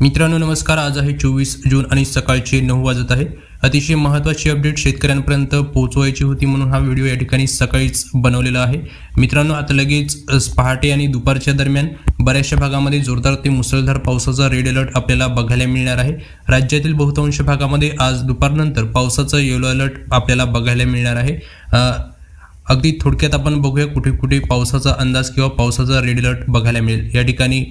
मित्रांनो नमस्कार. आज आहे चोवीस जून आणि सकाळचे नऊ वाजत आहे. अतिशय महत्त्वाची अपडेट शेतकऱ्यांपर्यंत पोहोचवायची होती म्हणून हा व्हिडिओ या ठिकाणी सकाळीच बनवलेला आहे. मित्रांनो आता लगेच पहाटे आणि दुपारच्या दरम्यान बऱ्याचशा भागामध्ये जोरदार ते मुसळधार पावसाचा रेड अलर्ट आपल्याला बघायला मिळणार आहे. राज्यातील बहुतांश भागामध्ये आज दुपारनंतर पावसाचा येलो अलर्ट आपल्याला बघायला मिळणार आहे. अगदी थोडक्यात आपण बघूया कुठे कुठे पावसाचा अंदाज किंवा पावसाचा रेड अलर्ट बघायला मिळेल. या ठिकाणी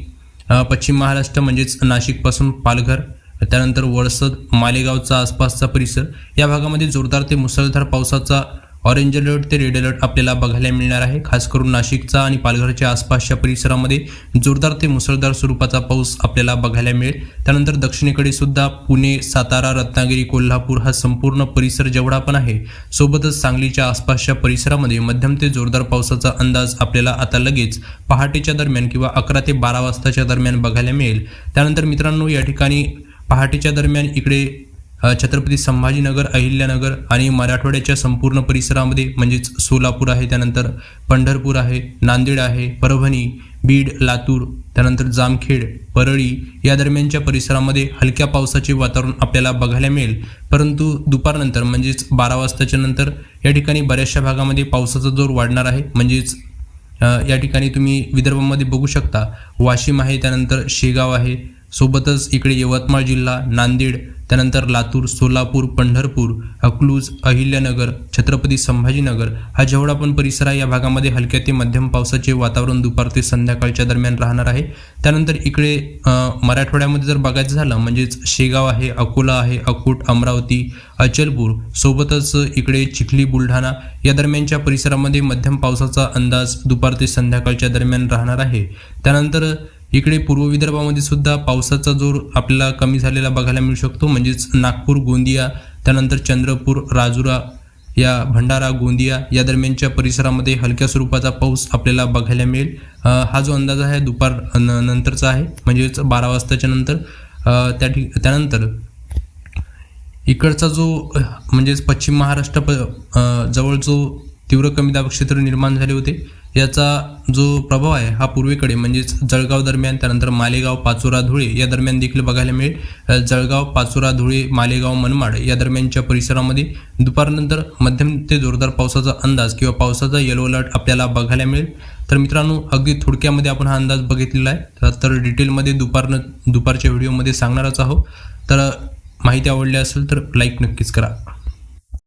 पश्चिम महाराष्ट्र म्हणजेच नाशिकपासून पालघर त्यानंतर वळसद मालेगावचा आसपासचा परिसर. या भागामध्ये जोरदार ते मुसळधार पावसाचा ऑरेंज अलर्ट ते रेड अलर्ट आपल्याला बघायला मिळणार आहे. खास करून नाशिकचा आणि पालघरच्या आसपासच्या परिसरामध्ये जोरदार ते मुसळधार स्वरूपाचा पाऊस आपल्याला बघायला मिळेल. त्यानंतर दक्षिणेकडे सुद्धा पुणे सातारा रत्नागिरी कोल्हापूर हा संपूर्ण परिसर जेवढा पण आहे सोबतच सांगलीच्या आसपासच्या परिसरामध्ये मध्यम ते जोरदार पावसाचा अंदाज आपल्याला आता लगेच पहाटेच्या दरम्यान किंवा अकरा ते बारा वाजताच्या दरम्यान बघायला मिळेल. त्यानंतर मित्रांनो या ठिकाणी पहाटेच्या दरम्यान इकडे छत्रपती संभाजीनगर अहिल्यानगर आणि मराठवाड्याच्या संपूर्ण परिसरामध्ये म्हणजेच सोलापूर आहे त्यानंतर पंढरपूर आहे नांदेड आहे परभणी बीड लातूर त्यानंतर जामखेड परळी या दरम्यानच्या परिसरामध्ये हलक्या पावसाचे वातावरण आपल्याला बघायला मिळेल. परंतु दुपारनंतर म्हणजेच बारा वाजताच्या नंतर या ठिकाणी बऱ्याचशा भागामध्ये पावसाचा जोर वाढणार आहे. म्हणजेच या ठिकाणी तुम्ही विदर्भामध्ये बघू शकता. वाशिम आहे त्यानंतर शेगाव आहे. सोबतच इकडे यवतमाळ जिल्हा नांदेड त्यानंतर लातूर सोलापूर पंढरपूर अकलूज अहिल्यानगर छत्रपती संभाजीनगर हा जेवढा पण परिसर आहे या भागामध्ये हलक्या ते मध्यम पावसाचे वातावरण दुपार ते संध्याकाळच्या दरम्यान राहणार आहे. त्यानंतर इकडे मराठवाड्यामध्ये जर बघायचं झालं म्हणजेच शेगाव आहे अकोला आहे अकोट अमरावती अचलपूर सोबतच इकडे चिखली बुलढाणा या दरम्यानच्या परिसरामध्ये मध्यम पावसाचा अंदाज दुपार ते संध्याकाळच्या दरम्यान राहणार आहे. त्यानंतर इकडे पूर्व विदर्भामध्ये सुद्धा पावसाचा जोर आपल्याला कमी झालेला बघायला मिळू शकतो. म्हणजेच नागपूर गोंदिया त्यानंतर चंद्रपूर राजुरा या भंडारा गोंदिया या दरम्यानच्या परिसरामध्ये हलक्या स्वरूपाचा पाऊस आपल्याला बघायला मिळेल. हा जो अंदाज आहे दुपार न- नंतरचा आहे. म्हणजेच बारा वाजताच्या नंतर त्या ठिक त्यानंतर इकडचा जो म्हणजेच पश्चिम महाराष्ट्र प जवळ जो तीव्र कमी दाब क्षेत्र निर्माण झाले होते याचा जो प्रभाव आहे हा पूर्वेकडे म्हणजेच जळगाव दरम्यान त्यानंतर मालेगाव पाचोरा धुळे या दरम्यान देखील बघायला मिळेल. जळगाव पाचोरा धुळे मालेगाव मनमाड या दरम्यानच्या परिसरामध्ये दुपारनंतर मध्यम ते जोरदार पावसाचा अंदाज किंवा पावसाचा येलो अलर्ट आपल्याला बघायला मिळेल. तर मित्रांनो अगदी थोडक्यामध्ये आपण हा अंदाज बघितलेला आहे. तर- तर डिटेलमध्ये दुपारनं दुपारच्या व्हिडिओमध्ये सांगणारच आहोत. तर माहिती आवडली असेल तर लाईक नक्कीच करा.